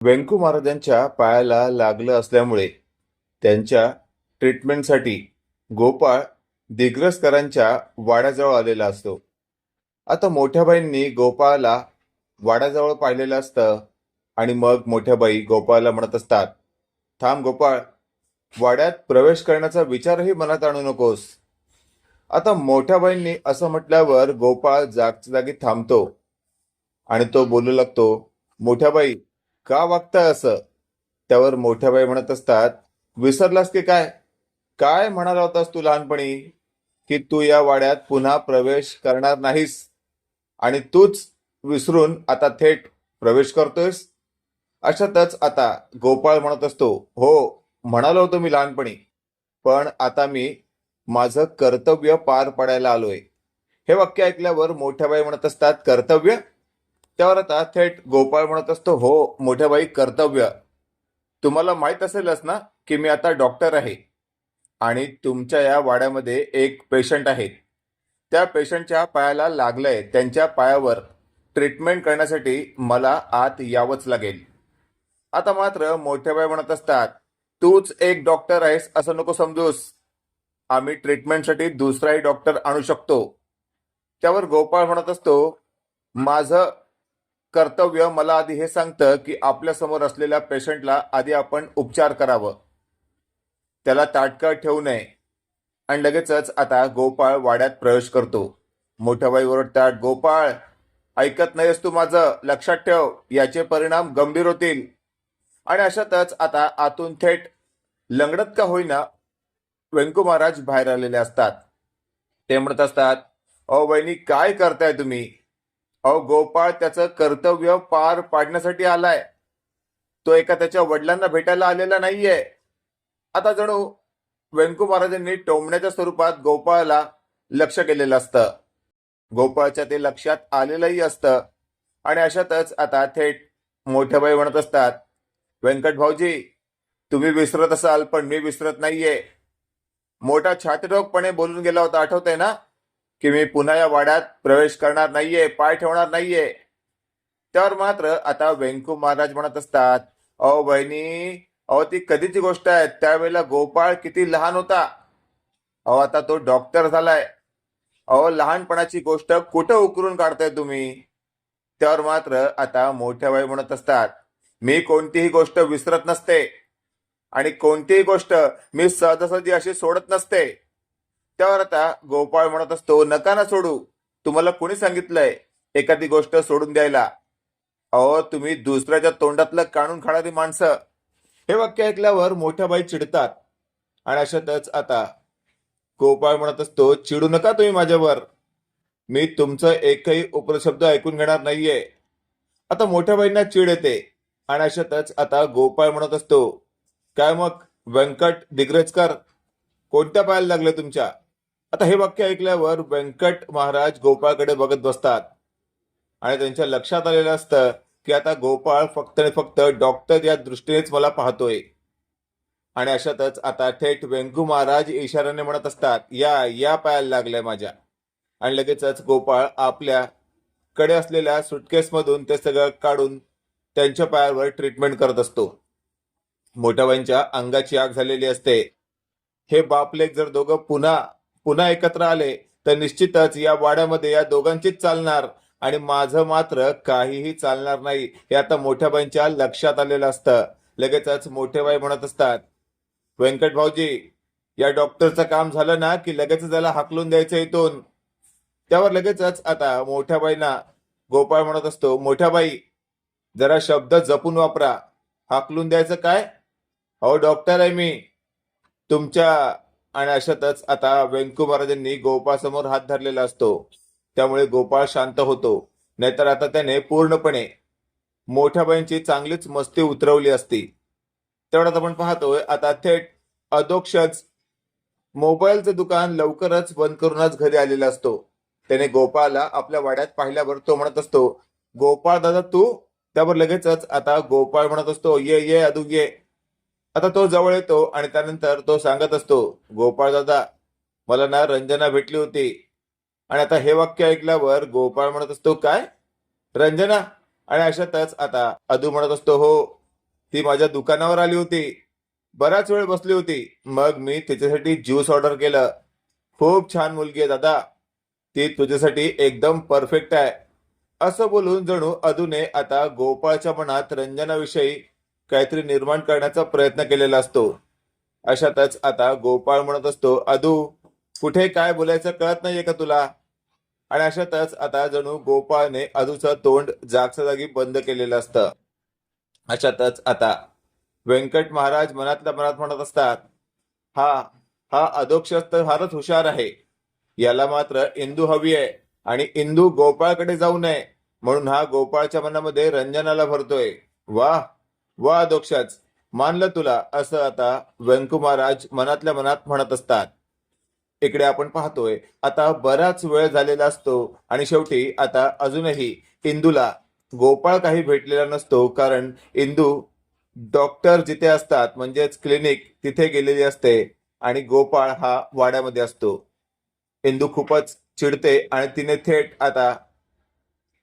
व्यंकू महाराजांच्या पायाला लागलं असल्यामुळे त्यांच्या ट्रीटमेंटसाठी गोपाळ दिग्रसकरांच्या वाड्याजवळ आलेला असतो. आता मोठ्याबाईंनी गोपाळला वाड्याजवळ पाहिलेलं असतं आणि मग मोठ्याबाई गोपाळला म्हणत असतात थांब गोपाळ वाड्यात प्रवेश करण्याचा विचारही मनात आणू नकोस. आता मोठ्याबाईंनी असं म्हटल्यावर गोपाळ जागच्या जागी थांबतो आणि तो बोलू लागतो मोठ्याबाई का वागताय असं? त्यावर मोठ्याबाई म्हणत असतात विसरलास की काय? काय म्हणाला होतास तू लहानपणी की तू या वाड्यात पुन्हा प्रवेश करणार नाहीस? आणि तूच विसरून आता थेट प्रवेश करतोयस? अशातच आता गोपाळ म्हणत असतो हो म्हणालो होतो मी लहानपणी पण आता मी माझं कर्तव्य पार पाडायला आलोय. हे वाक्य ऐकल्यावर मोठ्याबाई म्हणत असतात कर्तव्य? त्यावर आता थेट गोपाळ म्हणत असतो हो मोठ्याबाई कर्तव्य. तुम्हाला माहीत असेलच ना की मी आता डॉक्टर आहे आणि तुमच्या या वाड्यामध्ये एक पेशंट आहे. त्या पेशंटच्या पायाला लागलंय. त्यांच्या पायावर ट्रीटमेंट करण्यासाठी मला आत यावंच लागेल. आता मात्र मोठ्याबाई म्हणत असतात तूच एक डॉक्टर आहेस असं नको समजूस. आम्ही ट्रीटमेंटसाठी दुसराही डॉक्टर आणू शकतो. त्यावर गोपाळ म्हणत असतो माझं कर्तव्य मला आधी हे सांगतं की आपल्यासमोर असलेल्या पेशंटला आधी आपण उपचार करावं. त्याला ताटकळ ठेवू नये. आणि लगेचच आता गोपाळ वाड्यात प्रवेश करतो. मोठ्याबाई ओरडतात गोपाळ ऐकत नाहीस तू माझं? लक्षात ठेव याचे परिणाम गंभीर होतील. आणि अशातच आता आतून थेट लंगडत का होईना? व्यंकू महाराज बाहेर आलेले असतात. ते म्हणत असतात अ वहिनी काय करताय तुम्ही? अहो गोपाळ त्याचं कर्तव्य पार पाडण्यासाठी आलाय. तो एका त्याच्या वडिलांना भेटायला आलेला नाहीये. आता जणू व्यंकू महाराजांनी टोमण्याच्या स्वरूपात गोपाळला लक्ष केलेलं असतं. गोपाळच्या ते लक्षात आलेलंही असतं. आणि अशातच आता थेट मोठ्याबाई म्हणत असतात व्यंकट भाऊजी तुम्ही विसरत असाल पण मी विसरत नाहीये. मोठा छातीरोगपणे बोलून गेला होता आठवतंय ना? की मी पुन्हा या वाड्यात प्रवेश करणार नाहीये पाय ठेवणार नाहीये. त्यावर मात्र आता व्यंकू महाराज म्हणत असतात अहो बहिणी अहो ती कधीची गोष्ट आहे? त्यावेळेला गोपाळ किती लहान होता. अहो आता तो डॉक्टर झालाय. अहो लहानपणाची गोष्ट कुठं उकरून काढताय तुम्ही? त्यावर मात्र आता मोठ्या बाई म्हणत असतात मी कोणतीही गोष्ट विसरत नसते आणि कोणतीही गोष्ट मी सहजासहजी अशी सोडत नसते. त्यावर आता गोपाळ म्हणत असतो नका ना सोडू. तुम्हाला कोणी सांगितलंय एखादी गोष्ट सोडून द्यायला? अहो तुम्ही दुसऱ्याच्या तोंडातलं काढून खाणारी माणसं. हे वाक्य ऐकल्यावर मोठ्या बाई चिडतात. आणि अशातच आता गोपाळ म्हणत असतो चिडू नका तुम्ही माझ्यावर. मी तुमचं एकही उपशब्द ऐकून घेणार नाहीये. आता मोठ्या बाईंना चिड येते. आणि अशातच आता गोपाळ म्हणत असतो काय मग? व्यंकट दिग्रजकर कोणत्या पायाला लागले तुमच्या? आता हे वाक्य ऐकल्यावर व्यंकट महाराज गोपाळकडे बघत बसतात. आणि त्यांच्या लक्षात आलेलं असतं की आता गोपाळ फक्त आणि फक्त डॉक्टर या दृष्टीनेच मला पाहतोय. आणि अशातच आता थेट व्यंकू महाराज इशाऱ्याने म्हणत असतात या या पायाला लागल्या माझ्या. आणि लगेचच गोपाळ आपल्या कडे असलेल्या सुटकेसमधून ते सगळं काढून त्यांच्या पायावर ट्रीटमेंट करत असतो. मोठ्याबाईंच्या अंगाची आग झालेली असते. हे बापलेक जर दोघं पुन्हा पुन्हा एकत्र आले तर निश्चितच या वाड्यामध्ये या दोघांचीच चालणार. आणि माझं मात्र काहीही चालणार नाही हे आता मोठ्याबाईंच्या लक्षात आलेलं असतं. लगेचच मोठेबाई म्हणत असतात व्यंकट भाऊजी या डॉक्टरचं काम झालं ना की लगेच त्याला हाकलून द्यायचं इथून? त्यावर लगेचच आता मोठ्याबाईंना गोपाळ म्हणत असतो मोठ्याबाई जरा शब्द जपून वापरा. हाकलून द्यायचं काय? हो डॉक्टर आहे मी. तुमच्या आणि अशातच आता व्यंकू महाराजांनी गोपाळ समोर हात धरलेला असतो. त्यामुळे गोपाळ शांत होतो. नाहीतर आता त्याने पूर्णपणे मोठ्या बाईंची चांगलीच मस्ती उतरवली असती. तेवढ्यात आपण पाहतोय आता थेट अधोक्षच मोबाईलचं दुकान लवकरच बंद करूनच घरी आलेला असतो. त्याने गोपाळला आपल्या वाड्यात पाहिल्यावर तो म्हणत असतो गोपाळ दादा तू? त्यावर लगेचच आता गोपाळ म्हणत असतो ये ये अदू ये. आता तो जवळ येतो आणि त्यानंतर तो सांगत असतो गोपाळ दादा मला ना रंजना भेटली होती. आणि आता हे वाक्य ऐकल्यावर गोपाळ म्हणत असतो काय? रंजना? आणि अशातच आता अदू म्हणत असतो हो ती माझ्या दुकानावर आली होती. बराच वेळ बसली होती. मग मी तिच्यासाठी ज्यूस ऑर्डर केलं. खूप छान मुलगी आहे दादा. ती तुझ्यासाठी एकदम परफेक्ट आहे. असं बोलून जणू अदूने आता गोपाळच्या मनात रंजनाविषयी काहीतरी निर्माण करण्याचा प्रयत्न केलेला असतो. अशातच आता गोपाळ म्हणत असतो अदू कुठे काय बोलायचं कळत नाहीये का तुला? आणि अशातच आता जणू गोपाळने अदूचं तोंड जागच्या जागी बंद केलेलं असतं. अशातच आता व्यंकट महाराज मनातल्या मनात म्हणत असतात हा हा अधोक्षस तर फारच हुशार आहे. याला मात्र इंदू हवी आहे आणि इंदू गोपाळकडे जाऊ नये म्हणून हा गोपाळच्या मनामध्ये रंजनाला भरतोय. वा वा दोक्षाच. मानलं तुला असं आता व्यंकू मनातल्या मनात म्हणत असतात. इकडे आपण पाहतोय आता बराच वेळ झालेला असतो आणि शेवटी आता अजूनही इंदूला गोपाळ काही भेटलेला नसतो कारण इंदू डॉक्टर जिथे असतात म्हणजेच क्लिनिक तिथे गेलेली असते आणि गोपाळ हा वाड्यामध्ये असतो. इंदू खूपच चिडते आणि तिने थेट आता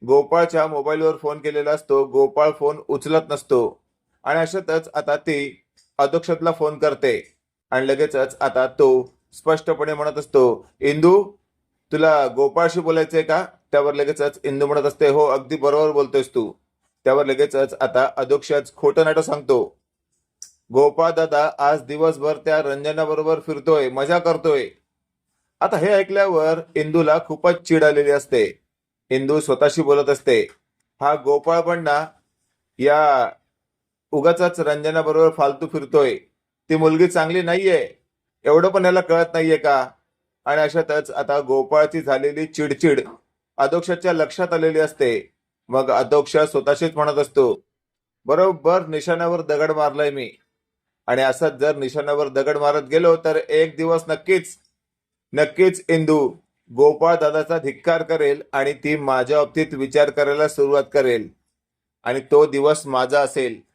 गोपाळच्या मोबाईलवर फोन केलेला असतो. गोपाळ फोन उचलत नसतो. आणि अशातच आता ती अधोक्षतला फोन करते. आणि लगेचच आता तो स्पष्टपणे म्हणत असतो इंदू तुला गोपाळशी बोलायचंय का? त्यावर लगेचच इंदू म्हणत असते हो अगदी बरोबर बोलतोयस तू. त्यावर लगेचच आता अधोक्षच खोटं नाटं सांगतो. गोपाळ दादा आज दिवसभर त्या रंजनाबरोबर फिरतोय मजा करतोय. आता हे ऐकल्यावर इंदूला खूपच चिड आलेली असते. इंदू स्वतःशी बोलत असते हा गोपाळ पण ना या उगाच रंजनाबरोबर फालतू फिरतोय. ती मुलगी चांगली नाहीये. एवढं पण याला कळत नाहीये का? आणि अशातच आता गोपाळची झालेली चिडचिड अधोक्षाच्या लक्षात आलेली असते. मग अधोक्ष स्वतःशीच म्हणत असतो बरोबर निशाण्यावर दगड मारलाय मी. आणि असंच जर निशाण्यावर दगड मारत गेलो तर एक दिवस नक्कीच नक्कीच इंदू गोपाळ दादाचा धिक्कार करेल आणि ती माझ्या बाबतीत विचार करायला सुरुवात करेल. आणि तो दिवस माझा असेल.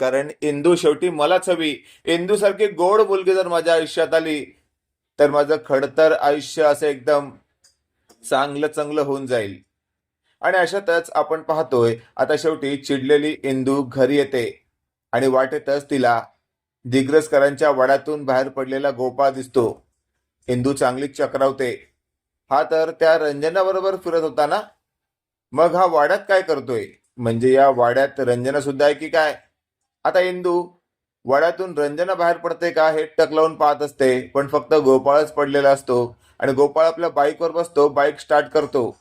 कारण इंदू शेवटी मलाच हवी. इंदू सारखी गोड मुलगी जर माझ्या आयुष्यात आली तर माझं खडतर आयुष्य असं एकदम चांगलं चांगलं होऊन जाईल. आणि अशातच आपण पाहतोय आता शेवटी चिडलेली इंदू घरी येते. आणि वाटेतच तिला दिग्रसकरांच्या वडातून बाहेर पडलेला गोपाळ दिसतो. इंदू चांगलीच चक्रावते. हा तर त्या रंजनाबरोबर फिरत होता ना? मग हा वाड्यात काय करतोय? म्हणजे या वाड्यात रंजना सुद्धा आहे की काय? आता इंदू वाड्यातून रंजना बाहेर पडते का हे टक लावून पाहत असते पण फक्त गोपाळच पडलेला असतो आणि गोपाळ आपल्या बाईकवर बसतो बाईक स्टार्ट करतो.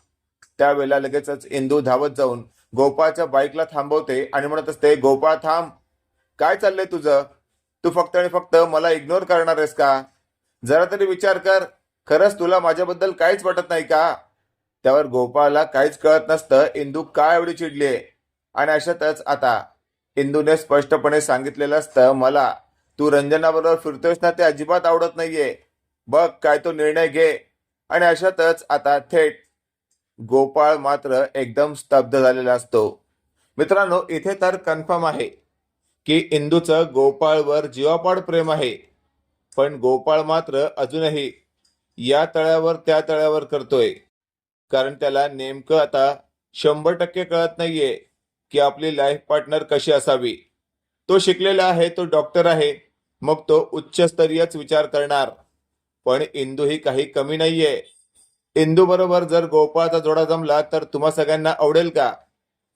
त्यावेळेला लगेचच इंदू धावत जाऊन गोपाळच्या बाईकला थांबवते आणि म्हणत असते गोपाळ थांब. काय चाललंय तुझं? तू फक्त आणि फक्त मला इग्नोर करणार आहेस का? जरा तरी विचार कर. खरंच तुला माझ्याबद्दल काहीच वाटत नाही का? त्यावर गोपाळला काहीच कळत नसतं इंदू काय एवढी चिडली आणि अशातच आता इंदूने स्पष्टपणे सांगितलेलं असतं मला तू रंजनाबरोबर फिरतोयस ना ते अजिबात आवडत नाहीये. बघ काय तो निर्णय घे. आणि अशातच आता थेट गोपाळ मात्र एकदम स्तब्ध झालेला असतो. मित्रांनो इथे तर कन्फर्म आहे की इंदूचं गोपाळवर जीवापाड प्रेम आहे. पण गोपाळ मात्र अजूनही या तळ्यावर त्या तळ्यावर करतोय. कारण त्याला नेमकं आता शंभर टक्के कळत नाहीये. की आपली लाईफ पार्टनर कशी असावी? तो शिकलेला आहे तो डॉक्टर आहे मग तो उच्चस्तरीयच विचार करणार. पण इंदू ही काही कमी नाहीये. इंदू बरोबर जर गोपाळचा जोडा जमला तर तुम्हा सगळ्यांना आवडेल का?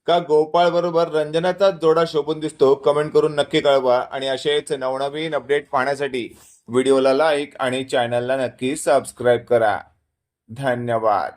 का गोपाळ बरोबर रंजनाचा जोडा शोभून दिसतो? कमेंट करून नक्की कळवा आणि असेच नवनवीन अपडेट पाहण्यासाठी व्हिडिओला लाईक आणि चॅनलला नक्की सबस्क्राईब करा. धन्यवाद.